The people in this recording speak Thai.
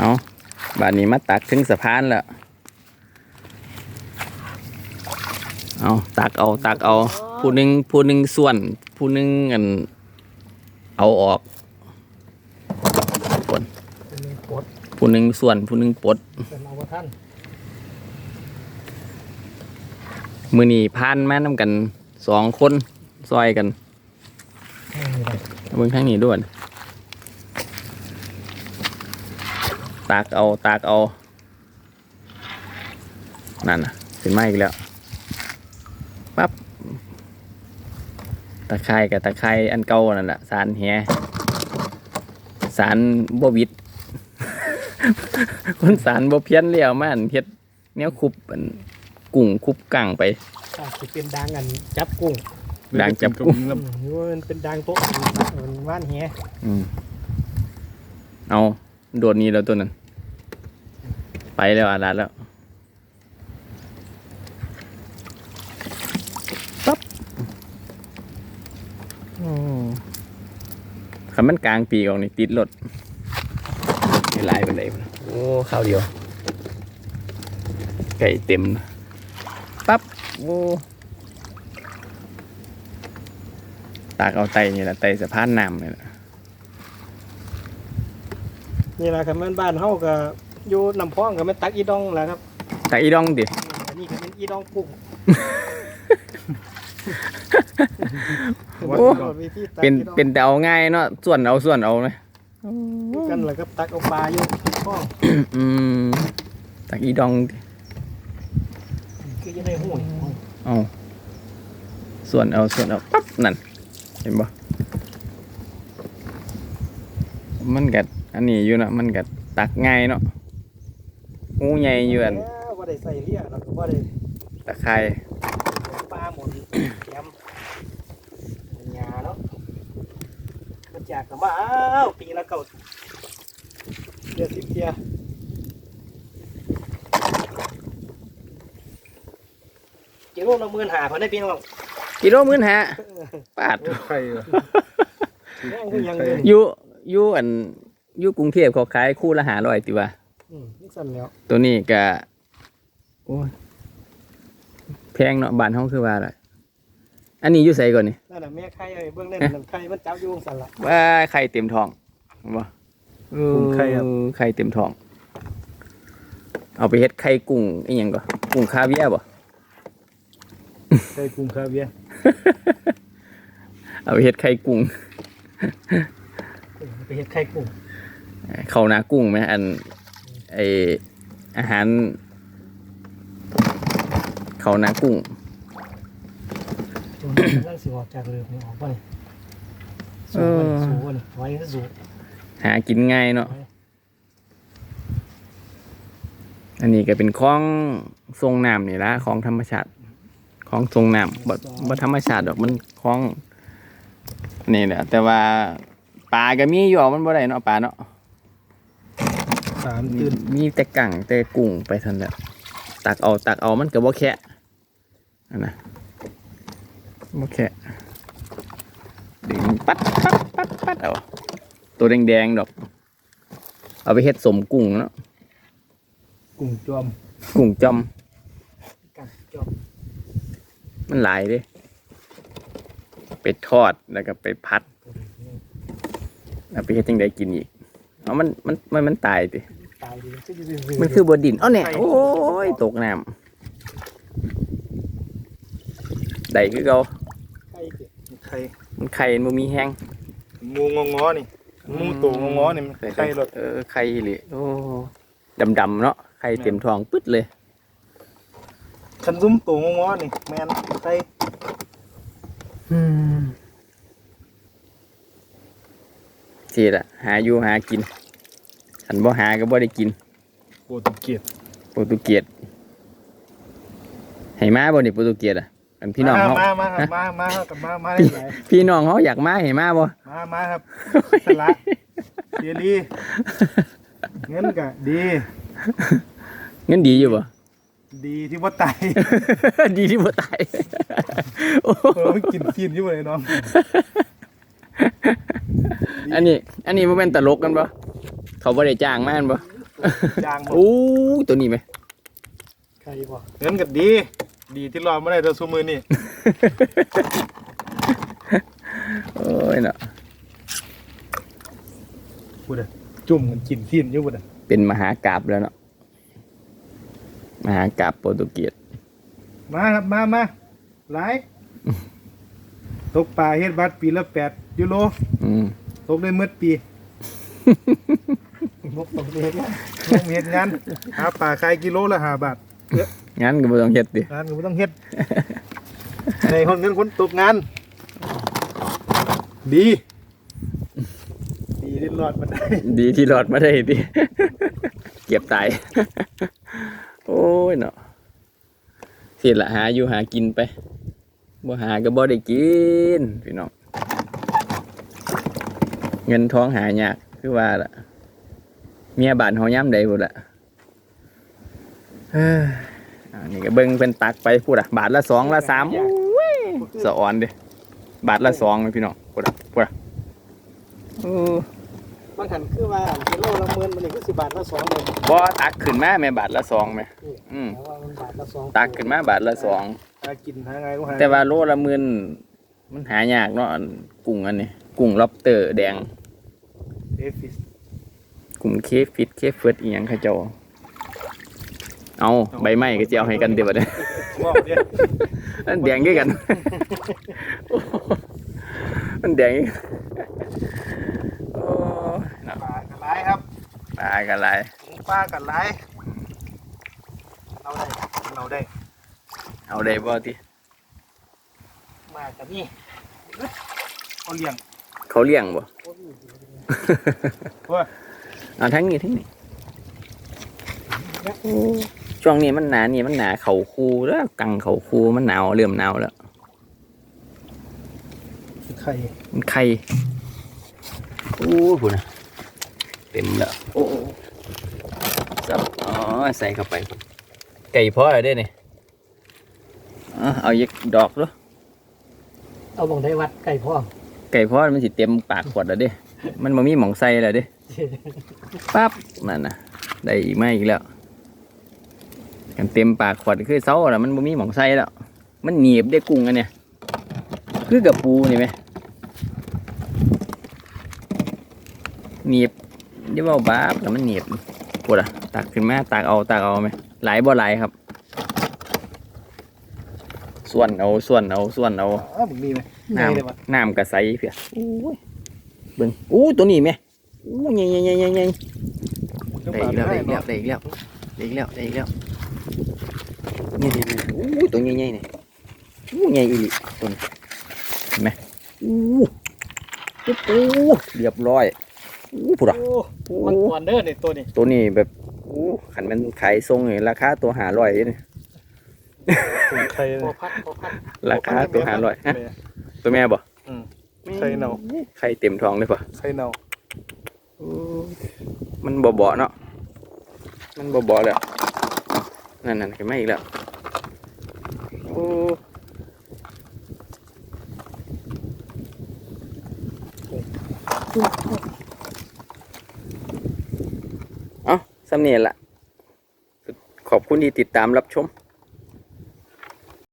เอาบานนี้มาตักถึงสะพานแล้ว เอาตักเอาตักเอา ผู้หนึ่งผู้หนึ่งส่วน ผู้หนึ่งอัน เอาออกปนเป็นกดผู้หนึ่งส่วน ผู้หนึ่งปลดเป็นเอาว่าท่านมือนีพานมานำกันสองคนซอยกันไม่มีอะไรเบิ่งทางนี้ด้วย ตากเอาตากเอา นั่นน่ะขึ้นมาอีกแล้วปั๊บตะไคร่กับตะไคร่อันเก่านั่นแหละสารแหสารบ่วิดคนสารบ่เพี้ยนเลี้ยวมาอันเฮ็ดแนวคุบอันกุ้งคุบกั่งไปถ้าจะเป็นดังอันจับกุ้งดังจับกุ้งอืมนี่ว่ามันเป็นดังโต๊ะมันว่านแหอืมเอาโดดนี้แล้วตัวนั้น ไปแล้วอาลัดแล้วปั๊บโอ้คันมันกลางปีกออกนี่ติดรถไม่ลายไปเลยโอ้ข้าวเดียวไก่เต็มนะปั๊บโอ้ตากเอาไตนี่แหละไตสะพานน้ำนี่แหละนี่แหละครับแม่นบ้านเฮาก็ อยู่น้ำพองกับแม่นตักอีดองแหละครับตากอีดองดิ อันนี้ก็เป็นอีดองกุ้งโอ้ วิธีตักเป็นอีดองเป็นแต่เอาง่ายเนาะส่วนเอาส่วนเอาไหมกันแหละครับตักเอาปลาอยู่ห้องอืมตากอีดองดิคือจะได้หูยเอาส่วนเอาส่วนเอาปั๊บนั่นเห็นบ่มันกัดอันนี้อยู่เนาะมันกัดตักง่ายเนาะ งูใหญ่อยู่อันแล้วว่าได้ใส่เลียแล้วก็ว่าได้ตะไคร่ปลาหมดแถมหญ้าเนาะมันจากกับว่าอ้าวปีละเก่าเดือนสิบเทียกิโลละหมื่นหาพันได้ปีน้องกิโลมื่นฮะปาดใครวะแม่งก็ยังเดินอยู่อยู่อันอยู่กรุงเทพเขาขายคู่ละหาร้อยติว่า อืมนี่สั่นแล้วตัวนี้ก็โอ้ยแพงเนาะบ้านห้องคือว่าอะไรอันนี้อยู่ใส่ก่อนนี่นั่นน่ะแม่ไข่ไอ้เบื้องเล่นนั่นไข่มันจับอยู่สั่นละว่าไข่เต็มท้องเห็นบ่กุ้งไข่ครับเออไข่เต็มท้อง เอาไปเฮ็ดไข่กุ้งอีหยังก่อกุ้งคาเวียร์บ่ใช่กุ้งคาเวียร์เอาไปเฮ็ดไข่กุ้งไปเห็ดไข่กุ้งเข้าหนากุ้งไหมอัน ไออาหาร เข้าหนากุ้งตัวนี้กำลังสิออกจากเรือนี่ออกป่ะนี่สูงป่ะนี่สูงป่ะนี่ไว้ก็สูงหากินง่ายเนาะอันนี้ก็เป็นคลองทรงน้ำนี่ละของธรรมชาติของทรงน้ำบ่บ่ธรรมชาติดอกมันคลองนี่แหละแต่ว่าปลาก็มีอยู่อะมันบ่ได้เนาะปลาเนาะ สามมีตื่นมีแต่กั่งแต่กุ้งไปทันแหละตักเอาตักเอามันก็บ่แค่อันนะบ่แค่ดึงปัดปัดปัดปัดเอาตัวแดงๆดอก เอาไปเฮ็ดสมกุ้งเนาะกุ้งจอมกุ้งจอมกันจบมันหลายเด้ไปทอดแล้วก็ไปพัดแล้วไปเฮ็ดจังไดกินอีก เอามันมันมันมันตายติตายดีมันคือบดินเอ้าเนี่ยโอ้ยตกน้ำได้คือเก่าไข่เจ็บไข่มันไข่มันบ่มีแห้งมูงองอนี่มูตัวงองอนี่มันไข่รถเออไข่เลยโอ้ดำๆเนาะไข่เต็มท้องปึ๊ดเลย คันซุ้มตัวงองอนี่แมนไข่สิล่ะหาอยู่หากิน ฉันบ่หาก็บ่ได้กินโปรตุเกสโปรตุเกสให้มาบ่นี่โปรตุเกสอะอันพี่น้องมาเฮามามาครับมามาครับกลับมามาได้หลายพี่น้องเขาอยากมาให้มาบ่มามาครับสละเสียดีเงินกะดีเงินดีอยู่บ่ดีที่ว่าตายดีที่บ่ตายโอ้เออมันกินซีนอยู่เลยน้องอันนี้ อันนี้บ่แม่นตลกกันบ่ เขาบ่ได้จ้างมาแม่นบ่โตยางหมดโอ้ตัวนี้ไหมใครบ่เงินก็ดี ดีที่รอดมาได้ตัวซูมือนี่โอ้ยเนาะพูดอะจุ่มกันกินทิ้นอยู่พูดอะเป็นมหากราบแล้วเนาะมหากราบโปรตุเกสมาครับมามาหลายตกปลาเฮ็ดบัตรปีละแปดยูโรอืม ตกได้เมื่อปีง บตกเรียนแล้วลงเฮ็ดงานหาปลาขายกิโลละห้าบาทงั้นก็บ่ต้องเฮ็ดดิงานก็บ่ต้องเฮ็ดในคนเงินคนตกงาน ดี ดีที่รอดมาได้ ดีที่รอดมาได้ดิเก็บตาย โอ้ยเนาะสิละหาอยู่หากินไปบ่หาก็บ่ได้กินพี่น้องเงินทองหายากคือว่าล่ะ เมียบ้านเฮายามใดพุ่นล่ะเฮ้ออันนี้ก็เบิ่งเพิ่นตักไปพูดอะ บาทละสองละสามโอ้ยสะอ่อนเด้บาทละสองเลยพี่น้องพูดอะพูดอะโอ้บางขันคือว่ากิโลละหมื่นมันนี่คือสิบบาทละสองเลยบ่ตักขึ้นมาแม่บาทละสองแม่อืมแต่ว่ามันบาทละสองตักขึ้นมาบาทละสองหากินหาไงก็หาแต่ว่าโลละหมื่นมันหายากเนาะอันกุ้งอันนี้กุ้งล็อบสเตอร์แดงเอฟิส กุ้งเคฟฟิตเคฟเฟิร์ดอีหยังเขาเจ้า เอาใบไม้ก็จะเอาให้กันเดี๋ยวบัดนี้ว้าวเนี่ยมันแดงด้วยกัน มันแดงคือกันโอ้ยเนาะปลากันหลายครับปลากันหลายปลากันหลายเราได้เราได้ เอาได้บ่ติมากับนี่เขาเลี้ยง เขาเลี้ยงบ่โอ้ยว่า เอาทั้งนี้ทั้งนี้ช่วงนี้มันหนานี่มันหนาเขาคูแล้วกังเขาคูมันหนาวเริ่มหนาวแล้วไข่มันไข่โอ้พุ่นนะเต็มแล้วโอ้สับอ๋อใส่เข้าไปพุ่นไก่พอแล้วเด้นี่อ๋อเอาอีกดอกด้วยเอาบงได้วัดไก่พ่อไก่พอมันสิเต็มปากขวดแล้วเด้ มันบ่มีหม่องใส่แล้วเด้ปั๊บนั่นน่ะ ได้อีกไม่อีกแล้ว กันเต็มปากขวดคือเซาแล้วมันบ่มีหม่องใส่แล้ว มันหนีบได้กุ้งอันเนี่ยคือกับปูนี่ไหมหนีบเดี๋ยวเอาบาบแต่มันหนีบปวดอะตักขึ้นมาตักเอาตักเอาไหมหลายบ่หลายครับส่วนเอาส่วนเอาส่วนเอาอ๋อมึงมีไหมน้ไงเลยวะำน้ำกระใสเพียโอ้ย เบิ่งอู้ตัวนี้ไหมอู้ใหญ่ใหญ่ใหญ่ใหญ่ใหญ่ได้อีกแล้วได้อีกแล้วได้อีกแล้วได้อีกแล้วได้อีกแล้วนี่นี่นี่อู้ตัวใหญ่ใหญ่นี่อู้ใหญ่อีหลีตัวนี้เห็นไหมอู้ปุ๊บอู้เรียบร้อยอู้พุดอะโอ้มันกวนเด้อนี่ตัวนี้ตัวนี้แบบอู้ขันมันขายทรงนี่ราคาตัวหาร้อยนี่ไข่พอพัดพอพัดราคาตัวหาร้อยฮะตัวแม่บ่อืม ไข่เน่าไข่เต็มท้องเลยป่ะไข่เน่ามันบ่บ่เนาะ มันบ่บ่แล้ว นั่นนั่นขึ้นมาอีกแล้ว โอ้เอาสำเนียงละ ขอบคุณที่ติดตามรับชม